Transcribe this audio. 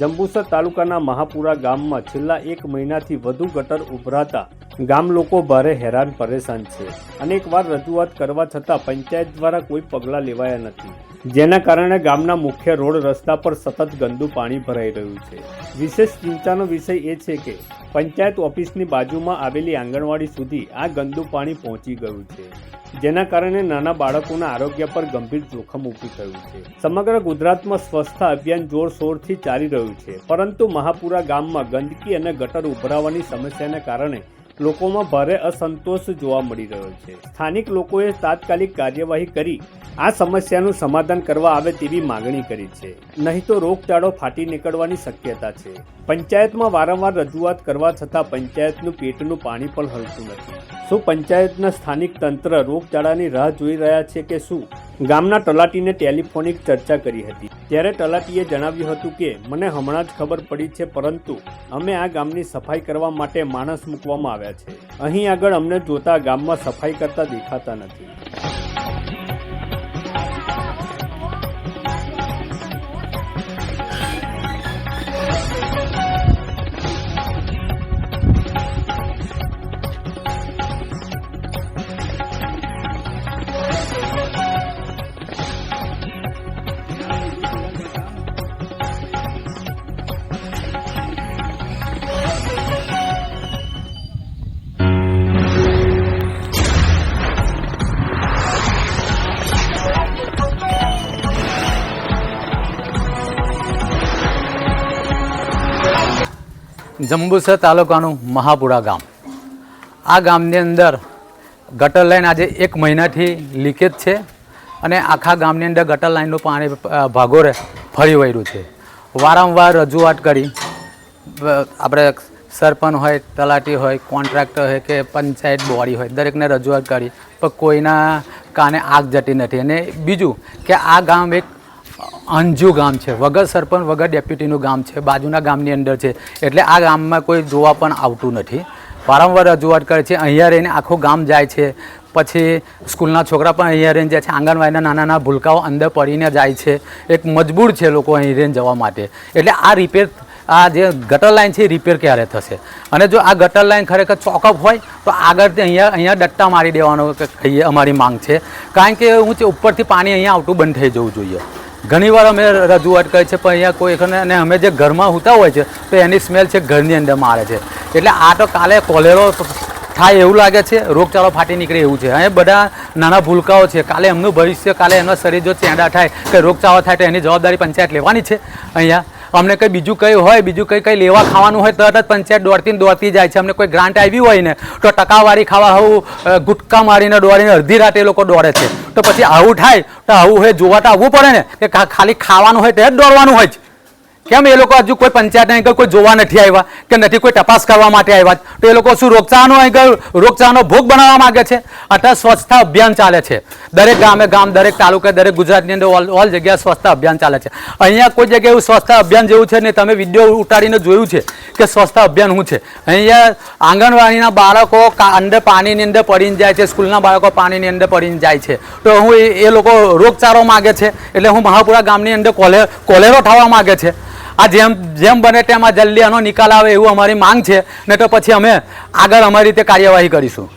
જંબુસર તાલુકાના મહાપુરા ગામમાં છેલ્લા એક મહિનાથી વધુ ગટર ઉભરાતા ગામ લોકો ભારે હેરાન પરેશાન છે. અનેકવાર રજૂઆત કરવા છતાં પંચાયત દ્વારા કોઈ પગલાં લેવાયા નથી. જેના કારણે ગામના મુખ્ય રોડ રસ્તા પર સતત ગંદુ પાણી ભરાઈ રહ્યું છે. વિશેષ ચિંતાનો વિષય એ છે કે પંચાયત ઓફિસની બાજુમાં આવેલી આંગણવાડી સુધી આ ગંદુ પાણી પહોંચી ગયું છે, જેના કારણે નાના બાળકોના આરોગ્ય પર ગંભીર જોખમ ઊભું થયું છે. સમગ્ર ગુજરાતમાં સ્વચ્છતા અભિયાન જોરશોરથી ચાલી રહ્યું છે, પરંતુ મહાપુરા ગામમાં ગંદકી અને ગટર ઉભરાવાની સમસ્યાને કારણે લોકોમાં ભારે અસંતોષ જોવા મળી રહ્યો છે. સ્થાનિક લોકોએ તાત્કાલિક કાર્યવાહી કરી આ સમસ્યાનું સમાધાન કરવા આવે તેવી માગણી કરી છે. નહીં તો રોગચાળો ફાટી નીકળવાની શક્યતા છે. પંચાયતમાં વારંવાર રજૂઆત કરવા છતાં પંચાયતનું પેટનું પાણી પણ હલતું નથી. શું પંચાયતના સ્થાનિક તંત્ર રોગચાળાની રાહ જોઈ રહ્યા છે કે શું? ગામના તલાટીને ટેલિફોનિક ચર્ચા કરી હતી. ત્યારે તલાટીએ જણાવ્યું હતું કે, મને હમણાં જ ખબર પડી છે, પરંતુ અમે આ ગામની સફાઈ કરવા માટે માણસ મૂકવામાં આવ્યા છે. અહીં આગળ અમને જોતા ગામમાં સફાઈ કરતા દેખાતા નથી. જંબુસર તાલુકાનું મહાપુરા ગામ. આ ગામની અંદર ગટર લાઈન આજે એક મહિનાથી લીકેજ છે અને આખા ગામની અંદર ગટર લાઈનનું પાણી ભાગોરે ફરી વળ્યું છે. વારંવાર રજૂઆત કરી આપણે સરપંચ હોય, તલાટી હોય, કોન્ટ્રાક્ટર હોય કે પંચાયત બોડી હોય, દરેકને રજૂઆત કરી, પણ કોઈના કાને આગ જતી નથી. અને બીજું કે આ ગામ એક અંજુ ગામ છે. વગર સરપંચ, વગર ડેપ્યુટીનું ગામ છે. બાજુના ગામની અંદર છે. એટલે આ ગામમાં કોઈ જોવા પણ આવતું નથી. વારંવાર રજૂઆત કરે છે, અહીંયા રહીને આખું ગામ જાય છે. પછી સ્કૂલના છોકરા પણ અહીંયા રહીને જાય છે. આંગણવાડીના નાના નાના ભૂલકાઓ અંદર પડીને જાય છે. એક મજબૂર છે લોકો અહીં રહીને જવા માટે. એટલે આ રિપેર આ જે ગટર લાઈન છે એ રિપેર ક્યારે થશે? અને જો આ ગટર લાઈન ખરેખર ચોકઅપ હોય, તો આગળથી અહીંયા અહીંયા ડટ્ટા મારી દેવાનો કહીએ અમારી માંગ છે. કારણ કે હું ઉપરથી પાણી અહીંયા આવતું બંધ થઈ જવું જોઈએ. ઘણીવાર અમે રજૂઆત કરી છે, પણ અહીંયા કોઈ અને અમે જે ઘરમાં હોતા હોય છે, તો એની સ્મેલ છે ઘરની અંદર મારે છે. એટલે આ તો કાલે કોલેરો થાય એવું લાગે છે, રોગચાળો ફાટી નીકળે એવું છે. અહીં બધા નાના ભૂલકાઓ છે. કાલે એમનું ભવિષ્ય, કાલે એમના શરીર જો ચેંડા થાય કે રોગચાળો થાય, તો એની જવાબદારી પંચાયત લેવાની છે. અહીંયા અમને કંઈ બીજું કંઈ હોય, બીજું કંઈ કંઈ લેવા ખાવાનું હોય, તરત જ પંચાયત દોડતી દોડતી જાય છે. અમને કોઈ ગ્રાન્ટ આવી હોય ને, તો ટકાવારી ખાવા આવું ગુટકા મારીને દોડીને અડધી રાતે એ લોકો દોડે છે. તો પછી આવું થાય, તો આવું હોય જોવા તો આવવું પડે ને, કે ખાલી ખાવાનું હોય તે જ દોડવાનું હોય છે કેમ એ લોકો હજુ કોઈ પંચાયત અહીં કોઈ જોવા નથી આવ્યા કે નથી કોઈ તપાસ કરવા માટે આવ્યા? તો એ લોકો શું રોગચાળાનો આગળ રોગચાળાનો ભોગ બનાવવા માગે છે? અથવા સ્વચ્છતા અભિયાન ચાલે છે. દરેક ગામે ગામ, દરેક તાલુકે, દરેક ગુજરાતની અંદર ઓલ ઓલ જગ્યાએ સ્વચ્છતા અભિયાન ચાલે છે. અહીંયા કોઈ જગ્યાએ એવું સ્વચ્છતા અભિયાન જેવું છે ને તમે વીડિયો ઉતારીને જોયું છે કે સ્વચ્છતા અભિયાન શું છે? અહીંયા આંગણવાડીના બાળકો અંદર પાણીની અંદર પડીને જાય છે, સ્કૂલના બાળકો પાણીની અંદર પડીને જાય છે. તો હું એ લોકો રોગચાળો માગે છે. એટલે હું મહાપુરા ગામની અંદર કોલે, કોલેરો થવા માગે છે. આ જેમ જેમ બને તેમ આ જલ્દી આનો નિકાલ આવે એવું અમારી માંગ છે. નહીં તો પછી અમે આગળ અમારી રીતે કાર્યવાહી કરીશું.